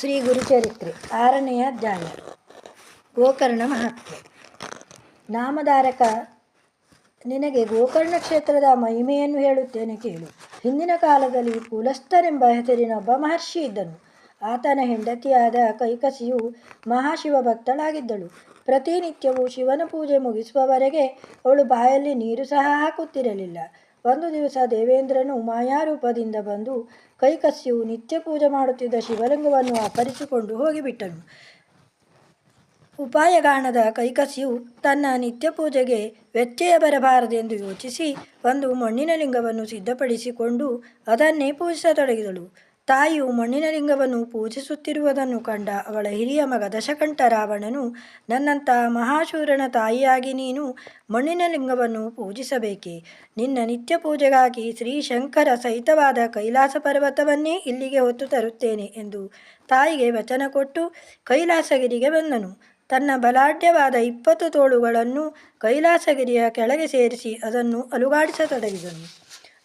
ಶ್ರೀ ಗುರುಚರಿತ್ರೆ, ಆರನೆಯ ಅಧ್ಯಾಯ. ಗೋಕರ್ಣ ಮಹತ್ವ ನಾಮಧಾರಕ, ನಿನಗೆ ಗೋಕರ್ಣ ಕ್ಷೇತ್ರದ ಮಹಿಮೆಯನ್ನು ಹೇಳುತ್ತೇನೆ ಕೇಳು. ಹಿಂದಿನ ಕಾಲದಲ್ಲಿ ಕುಲಸ್ಥರೆಂಬ ಹೆಸರಿನ ಒಬ್ಬ ಮಹರ್ಷಿ ಇದ್ದನು. ಆತನ ಹೆಂಡತಿಯಾದ ಕೈಕಸಿಯು ಮಹಾಶಿವ ಭಕ್ತಳಾಗಿದ್ದಳು. ಪ್ರತಿನಿತ್ಯವೂ ಶಿವನ ಪೂಜೆ ಮುಗಿಸುವವರೆಗೆ ಅವಳು ಬಾಯಲ್ಲಿ ನೀರು ಸಹ ಹಾಕುತ್ತಿರಲಿಲ್ಲ. ಒಂದು ದಿವಸ ದೇವೇಂದ್ರನು ಮಾಯಾರೂಪದಿಂದ ಬಂದು ಕೈಕಸಿಯು ನಿತ್ಯ ಪೂಜೆ ಮಾಡುತ್ತಿದ್ದ ಶಿವಲಿಂಗವನ್ನು ಅಪರಿಸಿಕೊಂಡು ಹೋಗಿಬಿಟ್ಟನು. ಉಪಾಯಗಾಣದ ಕೈಕಸಿಯು ತನ್ನ ನಿತ್ಯ ಪೂಜೆಗೆ ವ್ಯತ್ಯಯ ಬರಬಾರದೆಂದು ಯೋಚಿಸಿ ಒಂದು ಮಣ್ಣಿನ ಲಿಂಗವನ್ನು ಸಿದ್ಧಪಡಿಸಿಕೊಂಡು ಅದನ್ನೇ ಪೂಜಿಸತೊಡಗಿದಳು. ತಾಯಿಯು ಮಣ್ಣಿನ ಲಿಂಗವನ್ನು ಪೂಜಿಸುತ್ತಿರುವುದನ್ನು ಕಂಡ ಅವಳ ಹಿರಿಯ ಮಗ ದಶಕಂಠ ರಾವಣನು, ನನ್ನಂಥ ಮಹಾಶೂರನ ತಾಯಿಯಾಗಿ ನೀನು ಮಣ್ಣಿನ ಲಿಂಗವನ್ನು ಪೂಜಿಸಬೇಕೆ? ನಿನ್ನ ನಿತ್ಯ ಪೂಜೆಗಾಗಿ ಶ್ರೀ ಶಂಕರ ಸಹಿತವಾದ ಕೈಲಾಸ ಪರ್ವತವನ್ನೇ ಇಲ್ಲಿಗೆ ಹೊತ್ತು ತರುತ್ತೇನೆ ಎಂದು ತಾಯಿಗೆ ವಚನ ಕೊಟ್ಟು ಕೈಲಾಸಗಿರಿಗೆ ಬಂದನು. ತನ್ನ ಬಲಾಢ್ಯವಾದ ಇಪ್ಪತ್ತು ತೋಳುಗಳನ್ನು ಕೈಲಾಸಗಿರಿಯ ಕೆಳಗೆ ಸೇರಿಸಿ ಅದನ್ನು ಅಲುಗಾಡಿಸತೊಡಗಿದನು.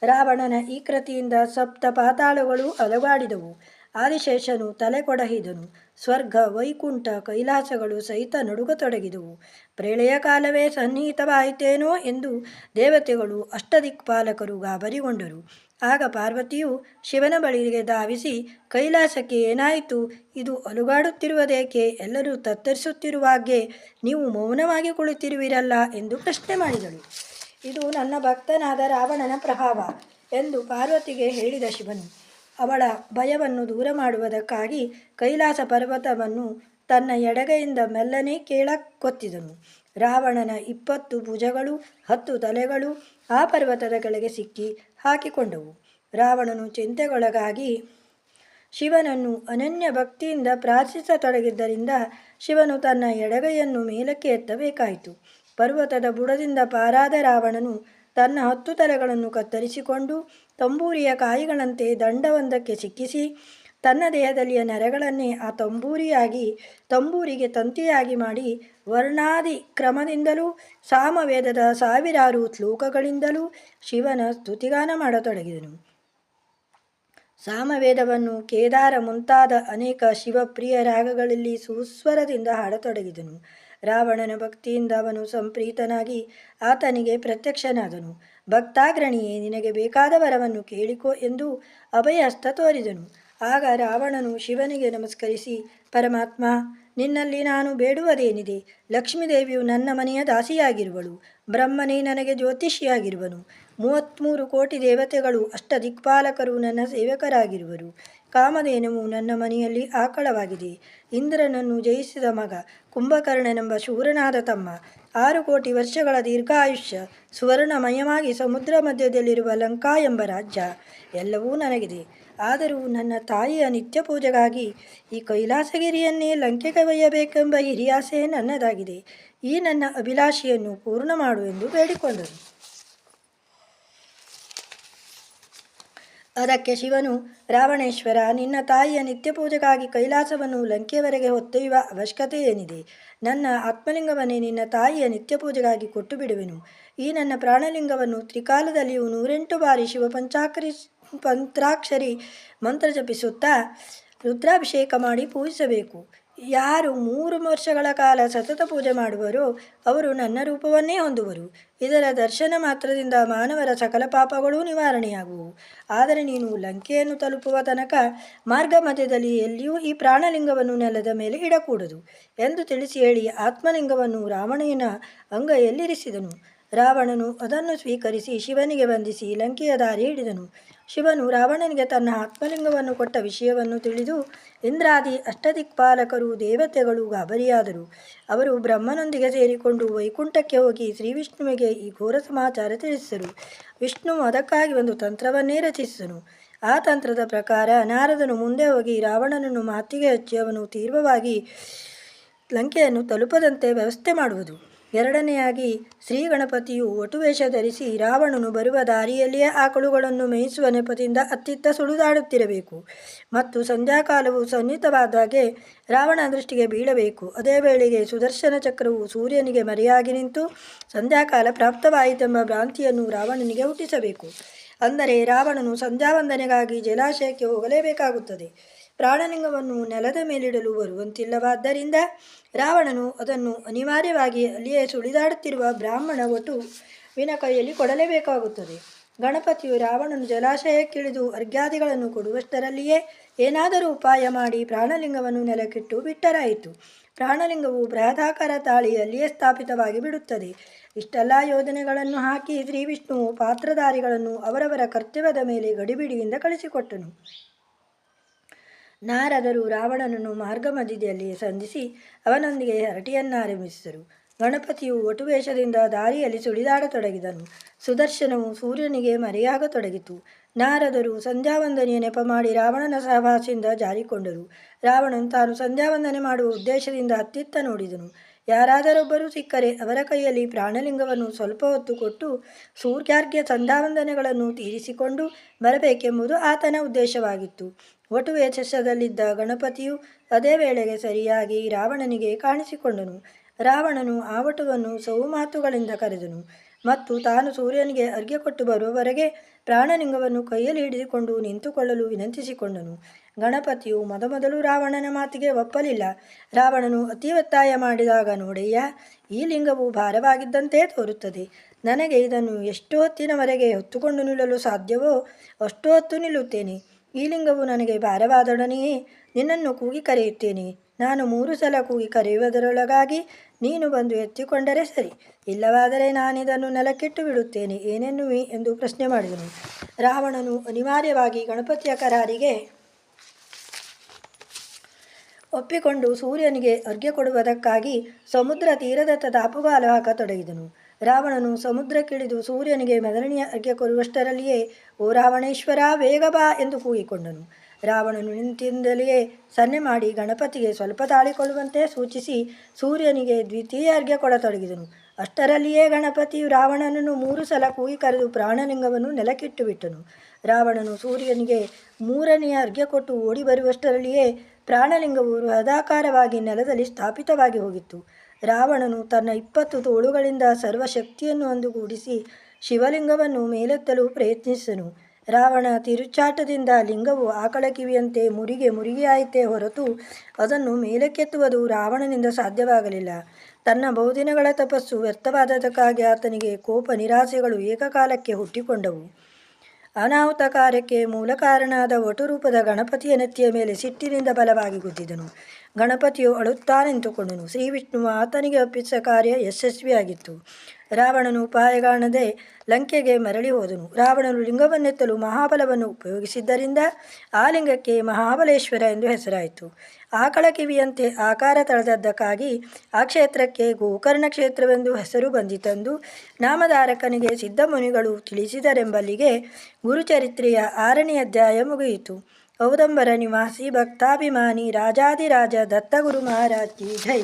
ರಾವಣನ ಈ ಕೃತಿಯಿಂದ ಸಪ್ತ ಪಾತಾಳಗಳು ಅಲುಗಾಡಿದವು. ಆದಿಶೇಷನು ತಲೆ ಕೊಡಹಿದನು. ಸ್ವರ್ಗ, ವೈಕುಂಠ, ಕೈಲಾಸಗಳು ಸಹಿತ ನಡುಗತೊಡಗಿದವು. ಪ್ರಳಯ ಕಾಲವೇ ಸನ್ನಿಹಿತವಾಯಿತೇನೋ ಎಂದು ದೇವತೆಗಳು ಅಷ್ಟದಿಕ್ಪಾಲಕರು ಗಾಬರಿಗೊಂಡರು. ಆಗ ಪಾರ್ವತಿಯು ಶಿವನ ಬಳಿಗೆ ಧಾವಿಸಿ, ಕೈಲಾಸಕ್ಕೆ ಏನಾಯಿತು? ಇದು ಅಲುಗಾಡುತ್ತಿರುವುದೇಕೆ? ಎಲ್ಲರೂ ತತ್ತರಿಸುತ್ತಿರುವಾಗೆ ನೀವು ಮೌನವಾಗಿ ಕುಳಿತಿರುವಿರಲ್ಲ ಎಂದು ಪ್ರಶ್ನೆ ಮಾಡಿದಳು. ಇದು ನನ್ನ ಭಕ್ತನಾದ ರಾವಣನ ಪ್ರಭಾವ ಎಂದು ಪಾರ್ವತಿಗೆ ಹೇಳಿದ ಶಿವನು. ಅವಳ ಭಯವನ್ನು ದೂರ ಮಾಡುವುದಕ್ಕಾಗಿ ಕೈಲಾಸ ಪರ್ವತವನ್ನು ತನ್ನ ಎಡಗೈಯಿಂದ ಮೆಲ್ಲನೆ ಕೇಳಕ್ಕೊತ್ತಿದನು. ರಾವಣನ ಇಪ್ಪತ್ತು ಭುಜಗಳು, ಹತ್ತು ತಲೆಗಳು ಆ ಪರ್ವತದ ಕೆಳಗೆ ಸಿಕ್ಕಿ ಹಾಕಿಕೊಂಡವು. ರಾವಣನು ಚಿಂತೆಗೊಳಗಾಗಿ ಶಿವನನ್ನು ಅನನ್ಯ ಭಕ್ತಿಯಿಂದ ಪ್ರಾರ್ಥಿಸತೊಡಗಿದ್ದರಿಂದ ಶಿವನು ತನ್ನ ಎಡಗೈಯನ್ನು ಮೇಲಕ್ಕೆ ಎತ್ತಬೇಕಾಯಿತು. ಪರ್ವತದ ಬುಡದಿಂದ ಪಾರಾದ ರಾವಣನು ತನ್ನ ಹತ್ತು ತಲೆಗಳನ್ನು ಕತ್ತರಿಸಿಕೊಂಡು ತಂಬೂರಿಯ ಕಾಯಿಗಳಂತೆ ದಂಡವೊಂದಕ್ಕೆ ಸಿಕ್ಕಿಸಿ ತನ್ನ ದೇಹದಲ್ಲಿಯ ನರಗಳನ್ನೇ ಆ ತಂಬೂರಿಯಾಗಿ, ತಂಬೂರಿಗೆ ತಂತಿಯಾಗಿ ಮಾಡಿ ವರ್ಣಾದಿ ಕ್ರಮದಿಂದಲೂ, ಸಾಮವೇದದ ಸಾವಿರಾರು ಶ್ಲೋಕಗಳಿಂದಲೂ ಶಿವನ ಸ್ತುತಿಗಾನ ಮಾಡತೊಡಗಿದನು. ಸಾಮವೇದವನ್ನು ಕೇದಾರ ಮುಂತಾದ ಅನೇಕ ಶಿವಪ್ರಿಯ ರಾಗಗಳಲ್ಲಿ ಸುಸ್ವರದಿಂದ ಹಾಡತೊಡಗಿದನು. ರಾವಣನ ಭಕ್ತಿಯಿಂದ ಅವನು ಸಂಪ್ರೀತನಾಗಿ ಆತನಿಗೆ ಪ್ರತ್ಯಕ್ಷನಾದನು. ಭಕ್ತಾಗ್ರಣಿಯೇ, ನಿನಗೆ ಬೇಕಾದ ವರವನ್ನು ಕೇಳಿಕೋ ಎಂದು ಅಭಯ ಹಸ್ತ ತೋರಿದನು. ಆಗ ರಾವಣನು ಶಿವನಿಗೆ ನಮಸ್ಕರಿಸಿ, ಪರಮಾತ್ಮ, ನಿನ್ನಲ್ಲಿ ನಾನು ಬೇಡುವುದೇನಿದೆ? ಲಕ್ಷ್ಮೀದೇವಿಯು ನನ್ನ ಮನೆಯ ದಾಸಿಯಾಗಿರುವಳು. ಬ್ರಹ್ಮನೇ ನನಗೆ ಜ್ಯೋತಿಷಿಯಾಗಿರುವನು. ಮೂವತ್ತ್ಮೂರು ಕೋಟಿ ದೇವತೆಗಳು ಅಷ್ಟ ದಿಕ್ಪಾಲಕರು ನನ್ನ ಸೇವಕರಾಗಿರುವರು. ಕಾಮಧೇನುವು ನನ್ನ ಮನೆಯಲ್ಲಿ ಆಕಳವಾಗಿದೆ. ಇಂದ್ರನನ್ನು ಜಯಿಸಿದ ಮಗ ಕುಂಭಕರ್ಣನೆಂಬ ಶೂರನಾದ ತಮ್ಮ ಆರು ಕೋಟಿ ವರ್ಷಗಳ ದೀರ್ಘಾಯುಷ್ಯ ಸುವರ್ಣಮಯವಾಗಿ ಸಮುದ್ರ ಮಧ್ಯದಲ್ಲಿರುವ ಲಂಕಾ ಎಂಬ ರಾಜ್ಯ ಎಲ್ಲವೂ ನನಗಿದೆ. ಆದರೂ ನನ್ನ ತಾಯಿಯ ನಿತ್ಯ ಪೂಜೆಗಾಗಿ ಈ ಕೈಲಾಸಗಿರಿಯನ್ನೇ ಲಂಕೆಗೆ ಒಯ್ಯಬೇಕೆಂಬ ಹಿರಿಯಾಸೆ ನನ್ನದಾಗಿದೆ. ಈ ನನ್ನ ಅಭಿಲಾಷೆಯನ್ನು ಪೂರ್ಣ ಮಾಡು ಎಂದು ಬೇಡಿಕೊಂಡರು. ಅದಕ್ಕೆ ಶಿವನು, ರಾವಣೇಶ್ವರ, ನಿನ್ನ ತಾಯಿಯ ನಿತ್ಯ ಪೂಜೆಗಾಗಿ ಕೈಲಾಸವನ್ನು ಲಂಕೆಯವರೆಗೆ ಹೊತ್ತೊಯ್ಯುವ ಅವಶ್ಯಕತೆ ಏನಿದೆ? ನನ್ನ ಆತ್ಮಲಿಂಗವನ್ನೇ ನಿನ್ನ ತಾಯಿಯ ನಿತ್ಯ ಪೂಜೆಗಾಗಿ ಕೊಟ್ಟು ಬಿಡುವೆನು ಈ ನನ್ನ ಪ್ರಾಣಲಿಂಗವನ್ನು ತ್ರಿಕಾಲದಲ್ಲಿಯೂ ನೂರೆಂಟು ಬಾರಿ ಶಿವ ಪಂಚಾಕರಿ ಪಂತ್ರಾಕ್ಷರಿ ಮಂತ್ರ ಜಪಿಸುತ್ತಾ ರುದ್ರಾಭಿಷೇಕ ಮಾಡಿ ಪೂಜಿಸಬೇಕು. ಯಾರು ಮೂರು ವರ್ಷಗಳ ಕಾಲ ಸತತ ಪೂಜೆ ಮಾಡುವರೋ ಅವರು ನನ್ನ ರೂಪವನ್ನೇ ಹೊಂದುವರು. ಇದರ ದರ್ಶನ ಮಾತ್ರದಿಂದ ಮಾನವರ ಸಕಲ ಪಾಪಗಳೂ ನಿವಾರಣೆಯಾಗುವು. ಆದರೆ ನೀನು ಲಂಕೆಯನ್ನು ತಲುಪುವ ತನಕ ಮಾರ್ಗ ಮಧ್ಯದಲ್ಲಿ ಎಲ್ಲಿಯೂ ಈ ಪ್ರಾಣಲಿಂಗವನ್ನು ನೆಲದ ಮೇಲೆ ಇಡಕೂಡದು ಎಂದು ತಿಳಿಸಿ ಹೇಳಿ ಆತ್ಮಲಿಂಗವನ್ನು ರಾವಣನ ಅಂಗೈಯಲ್ಲಿರಿಸಿದನು ರಾವಣನು ಅದನ್ನು ಸ್ವೀಕರಿಸಿ ಶಿವನಿಗೆ ಬಂಧಿಸಿ ಲಂಕೆಯ ದಾರಿ ಹಿಡಿದನು. ಶಿವನು ರಾವಣನಿಗೆ ತನ್ನ ಆತ್ಮಲಿಂಗವನ್ನು ಕೊಟ್ಟ ವಿಷಯವನ್ನು ತಿಳಿದು, ಇಂದ್ರಾದಿ ಅಷ್ಟದಿಕ್ಪಾಲಕರು ದೇವತೆಗಳು ಗಾಬರಿಯಾದರು. ಅವರು ಬ್ರಹ್ಮನೊಂದಿಗೆ ಸೇರಿಕೊಂಡು ವೈಕುಂಠಕ್ಕೆ ಹೋಗಿ ಶ್ರೀ ವಿಷ್ಣುವಿಗೆ ಈ ಘೋರ ಸಮಾಚಾರ ತಿಳಿಸಿದರು. ವಿಷ್ಣು ಅದಕ್ಕಾಗಿ ಒಂದು ತಂತ್ರವನ್ನೇ ರಚಿಸಿದನು. ಆ ತಂತ್ರದ ಪ್ರಕಾರ ನಾರದನು ಮುಂದೆ ಹೋಗಿ ರಾವಣನನ್ನು ಮಾತಿಗೆ ಹಚ್ಚಿ ಅವನು ತೀವ್ರವಾಗಿ ಲಂಕೆಯನ್ನು ತಲುಪದಂತೆ ವ್ಯವಸ್ಥೆ ಮಾಡುವುದು. ಎರಡನೆಯಾಗಿ, ಶ್ರೀ ಗಣಪತಿಯು ಒಟುವೇಷ ಧರಿಸಿ ರಾವಣನು ಬರುವ ದಾರಿಯಲ್ಲಿಯೇ ಆಕಳುಗಳನ್ನು ಮೇಯಿಸುವ ನೆಪದಿಂದ ಅತ್ತಿತ್ತ ಸುಳಿದಾಡುತ್ತಿರಬೇಕು. ಮತ್ತು ಸಂಧ್ಯಾಕಾಲವು ಸನ್ನಿಹಿತವಾದಾಗೆ ರಾವಣ ದೃಷ್ಟಿಗೆ ಬೀಳಬೇಕು. ಅದೇ ವೇಳೆಗೆ ಸುದರ್ಶನ ಚಕ್ರವು ಸೂರ್ಯನಿಗೆ ಮರೆಯಾಗಿ ನಿಂತು ಸಂಧ್ಯಾಕಾಲ ಪ್ರಾಪ್ತವಾಯಿತೆಂಬ ಭ್ರಾಂತಿಯನ್ನು ರಾವಣನಿಗೆ ಹುಟ್ಟಿಸಬೇಕು. ಅಂದರೆ ರಾವಣನು ಸಂಧ್ಯಾವಂದನೆಗಾಗಿ ಜಲಾಶಯಕ್ಕೆ ಹೋಗಲೇಬೇಕಾಗುತ್ತದೆ. ಪ್ರಾಣಲಿಂಗವನ್ನು ನೆಲದ ಮೇಲಿಡಲು ಬರುವಂತಿಲ್ಲವಾದ್ದರಿಂದ ರಾವಣನು ಅದನ್ನು ಅನಿವಾರ್ಯವಾಗಿ ಅಲ್ಲಿಯೇ ಸುಳಿದಾಡುತ್ತಿರುವ ಬ್ರಾಹ್ಮಣ ಒಟ್ಟು ವಿನ ಕೈಯಲ್ಲಿ ಕೊಡಲೇಬೇಕಾಗುತ್ತದೆ. ಗಣಪತಿಯು ರಾವಣನು ಜಲಾಶಯಕ್ಕಿಳಿದು ಅರ್ಘ್ಯಾದಿಗಳನ್ನು ಕೊಡುವಷ್ಟರಲ್ಲಿಯೇ ಏನಾದರೂ ಉಪಾಯ ಮಾಡಿ ಪ್ರಾಣಲಿಂಗವನ್ನು ನೆಲಕ್ಕಿಟ್ಟು ಬಿಟ್ಟರಾಯಿತು. ಪ್ರಾಣಲಿಂಗವು ಬೃಹದಾಕಾರ ತಾಳಿ ಅಲ್ಲಿಯೇ ಸ್ಥಾಪಿತವಾಗಿ ಬಿಡುತ್ತದೆ. ಇಷ್ಟೆಲ್ಲ ಯೋಜನೆಗಳನ್ನು ಹಾಕಿ ಶ್ರೀ ವಿಷ್ಣುವು ಪಾತ್ರಧಾರಿಗಳನ್ನು ಅವರವರ ಕರ್ತವ್ಯದ ಮೇಲೆ ಗಡಿಬಿಡಿಯಿಂದ ಕಳಿಸಿಕೊಟ್ಟನು. ನಾರದರು ರಾವಣನನ್ನು ಮಾರ್ಗ ಮಧ್ಯದಲ್ಲಿ ಸಂಧಿಸಿ ಅವನೊಂದಿಗೆ ಹರಟಿಯನ್ನಾರಂಭಿಸಿದರು. ಗಣಪತಿಯು ಒಟುವೇಷದಿಂದ ದಾರಿಯಲ್ಲಿ ಸುಳಿದಾಡತೊಡಗಿದನು. ಸುದರ್ಶನವು ಸೂರ್ಯನಿಗೆ ಮರೆಯಾಗತೊಡಗಿತು. ನಾರದರು ಸಂಧ್ಯಾವಂದನೆಯ ನೆಪ ಮಾಡಿ ರಾವಣನ ಸಹವಾಸದಿಂದ ಜಾರಿಕೊಂಡರು. ರಾವಣನು ತಾನು ಸಂಧ್ಯಾವಂದನೆ ಮಾಡುವ ಉದ್ದೇಶದಿಂದ ಹತ್ತಿತ್ತ ನೋಡಿದನು. ಯಾರಾದರೊಬ್ಬರು ಸಿಕ್ಕರೆ ಅವರ ಕೈಯಲ್ಲಿ ಪ್ರಾಣಲಿಂಗವನ್ನು ಸ್ವಲ್ಪ ಹೊತ್ತು ಕೊಟ್ಟು ಸೂರ್ಯಾರ್ಘ್ಯ ಸಂಧ್ಯಾವಂದನೆಗಳನ್ನು ತೀರಿಸಿಕೊಂಡು ಬರಬೇಕೆಂಬುದು ಆತನ ಉದ್ದೇಶವಾಗಿತ್ತು. ಒಟು ವೇಷದಲ್ಲಿದ್ದ ಗಣಪತಿಯು ಅದೇ ವೇಳೆಗೆ ಸರಿಯಾಗಿ ರಾವಣನಿಗೆ ಕಾಣಿಸಿಕೊಂಡನು. ರಾವಣನು ಆ ವಟುವನ್ನು ಸೌಮಾತುಗಳಿಂದ ಕರೆದನು ಮತ್ತು ತಾನು ಸೂರ್ಯನಿಗೆ ಅರ್ಘ್ಯ ಕೊಟ್ಟು ಬರುವವರೆಗೆ ಪ್ರಾಣಲಿಂಗವನ್ನು ಕೈಯಲ್ಲಿ ಹಿಡಿದುಕೊಂಡು ನಿಂತುಕೊಳ್ಳಲು ವಿನಂತಿಸಿಕೊಂಡನು. ಗಣಪತಿಯು ಮೊದಮೊದಲು ರಾವಣನ ಮಾತಿಗೆ ಒಪ್ಪಲಿಲ್ಲ. ರಾವಣನು ಅತಿ ಒತ್ತಾಯ ಮಾಡಿದಾಗ, ನೋಡಯ್ಯ, ಈ ಲಿಂಗವು ಭಾರವಾಗಿದ್ದಂತೆ ತೋರುತ್ತದೆ. ನನಗೆ ಇದನ್ನು ಎಷ್ಟು ಹೊತ್ತಿನವರೆಗೆ ಹೊತ್ತುಕೊಂಡು ನಿಲ್ಲಲು ಸಾಧ್ಯವೋ, ಅಷ್ಟು ಹೊತ್ತು ನಿಲ್ಲುತ್ತೇನೆ. ಈ ಲಿಂಗವು ನನಗೆ ಭಾರವಾದೊಡನೆಯೇ ನಿನ್ನನ್ನು ಕೂಗಿ ಕರೆಯುತ್ತೇನೆ. ನಾನು ಮೂರು ಸಲ ಕೂಗಿ ಕರೆಯುವುದರೊಳಗಾಗಿ ನೀನು ಬಂದು ಎತ್ತಿಕೊಂಡರೆ ಸರಿ. ಇಲ್ಲವಾದರೆ ನಾನಿದನ್ನು ನೆಲಕ್ಕಿಟ್ಟು ಬಿಡುತ್ತೇನೆ. ಏನೆನ್ನುವಿ ಎಂದು ಪ್ರಶ್ನೆ ಮಾಡಿದನು. ರಾವಣನು ಅನಿವಾರ್ಯವಾಗಿ ಗಣಪತಿಯ ಕರಾರಿಗೆ ಒಪ್ಪಿಕೊಂಡು ಸೂರ್ಯನಿಗೆ ಅರ್ಘ್ಯ ಕೊಡುವುದಕ್ಕಾಗಿ ಸಮುದ್ರ ತೀರದತ್ತ ತಾಪುಗಾಲು ಹಾಕತೊಡಗಿದನು. ರಾವಣನು ಸಮುದ್ರಕ್ಕಿಳಿದು ಸೂರ್ಯನಿಗೆ ಮೆದರಣಿಯ ಅರ್ಘ್ಯ ಕೊರುವಷ್ಟರಲ್ಲಿಯೇ ಓ ರಾವಣೇಶ್ವರ, ಬೇಗ ಬಾ ಎಂದು ಕೂಗಿಕೊಂಡನು. ರಾವಣನು ನಿಂತಿಂದಲೇ ಸನ್ನೆ ಮಾಡಿ ಗಣಪತಿಗೆ ಸ್ವಲ್ಪ ತಾಳಿಕೊಳ್ಳುವಂತೆ ಸೂಚಿಸಿ ಸೂರ್ಯನಿಗೆ ದ್ವಿತೀಯ ಅರ್ಘ್ಯ ಕೊಡತೊಡಗಿದನು. ಅಷ್ಟರಲ್ಲಿಯೇ ಗಣಪತಿಯು ರಾವಣನನ್ನು ಮೂರು ಸಲ ಕೂಗಿ ಕರೆದು ಪ್ರಾಣಲಿಂಗವನ್ನು ನೆಲಕ್ಕಿಟ್ಟು ಬಿಟ್ಟನು. ರಾವಣನು ಸೂರ್ಯನಿಗೆ ಮೂರನೆಯ ಅರ್ಘ್ಯ ಕೊಟ್ಟು ಓಡಿ ಬರುವಷ್ಟರಲ್ಲಿಯೇ ಪ್ರಾಣಲಿಂಗವು ಹೃದಾಕಾರವಾಗಿ ನೆಲದಲ್ಲಿ ಸ್ಥಾಪಿತವಾಗಿ ಹೋಗಿತ್ತು. ರಾವಣನು ತನ್ನ ಇಪ್ಪತ್ತು ತೋಳುಗಳಿಂದ ಸರ್ವಶಕ್ತಿಯನ್ನು ಒಂದುಗೂಡಿಸಿ ಶಿವಲಿಂಗವನ್ನು ಮೇಲೆತ್ತಲು ಪ್ರಯತ್ನಿಸಿದನು. ರಾವಣ ತಿರುಚಾಟದಿಂದ ಲಿಂಗವು ಆಕಳ ಕಿವಿಯಂತೆ ಮುರಿಗೆ ಮುರಿಗೆಯಾಯಿತೇ ಹೊರತು ಅದನ್ನು ಮೇಲಕ್ಕೆತ್ತುವುದು ರಾವಣನಿಂದ ಸಾಧ್ಯವಾಗಲಿಲ್ಲ. ತನ್ನ ಬಹುದಿನಗಳ ತಪಸ್ಸು ವ್ಯರ್ಥವಾದದಕ್ಕಾಗಿ ಆತನಿಗೆ ಕೋಪ ನಿರಾಸೆಗಳು ಏಕಕಾಲಕ್ಕೆ ಹುಟ್ಟಿಕೊಂಡವು. ಅನಾಹುತ ಕಾರ್ಯಕ್ಕೆ ಮೂಲ ಕಾರಣನಾದ ಒಟುರೂಪದ ಗಣಪತಿಯ ನೆತ್ತಿಯ ಮೇಲೆ ಸಿಟ್ಟಿನಿಂದ ಬಲವಾಗಿ ಗುದ್ದಿದನು. ಗಣಪತಿಯು ಅಳುತ್ತಾ ನಿಂತುಕೊಂಡನು ಶ್ರೀ ವಿಷ್ಣುವ ಆತನಿಗೆ ಒಪ್ಪಿಸಿದ ಕಾರ್ಯ ಯಶಸ್ವಿಯಾಗಿತ್ತು. ರಾವಣನು ಉಪಾಯಗಾಣದೆ ಲಂಕೆಗೆ ಮರಳಿ ಹೋದನು. ರಾವಣನು ಲಿಂಗವನ್ನೆತ್ತಲು ಮಹಾಬಲವನ್ನು ಉಪಯೋಗಿಸಿದ್ದರಿಂದ ಆ ಲಿಂಗಕ್ಕೆ ಮಹಾಬಲೇಶ್ವರ ಎಂದು ಹೆಸರಾಯಿತು. ಆಕಳ ಕಿವಿಯಂತೆ ಆಕಾರ ತಳೆದದ್ದಕ್ಕಾಗಿ ಆ ಕ್ಷೇತ್ರಕ್ಕೆ ಗೋಕರ್ಣ ಕ್ಷೇತ್ರವೆಂದು ಹೆಸರು ಬಂದಿತೆಂದು ನಾಮಧಾರಕನಿಗೆ ಸಿದ್ಧಮುನಿಗಳು ತಿಳಿಸಿದರೆಂಬಲ್ಲಿಗೆ ಗುರುಚರಿತ್ರೆಯ ಆರನೇ ಅಧ್ಯಾಯ ಮುಗಿಯಿತು. ಔದಂಬರ ನಿವಾಸಿ ಭಕ್ತಾಭಿಮಾನಿ ರಾಜಾದಿರಾಜ ದತ್ತಗುರು ಮಹಾರಾಜ್ ಜೈ.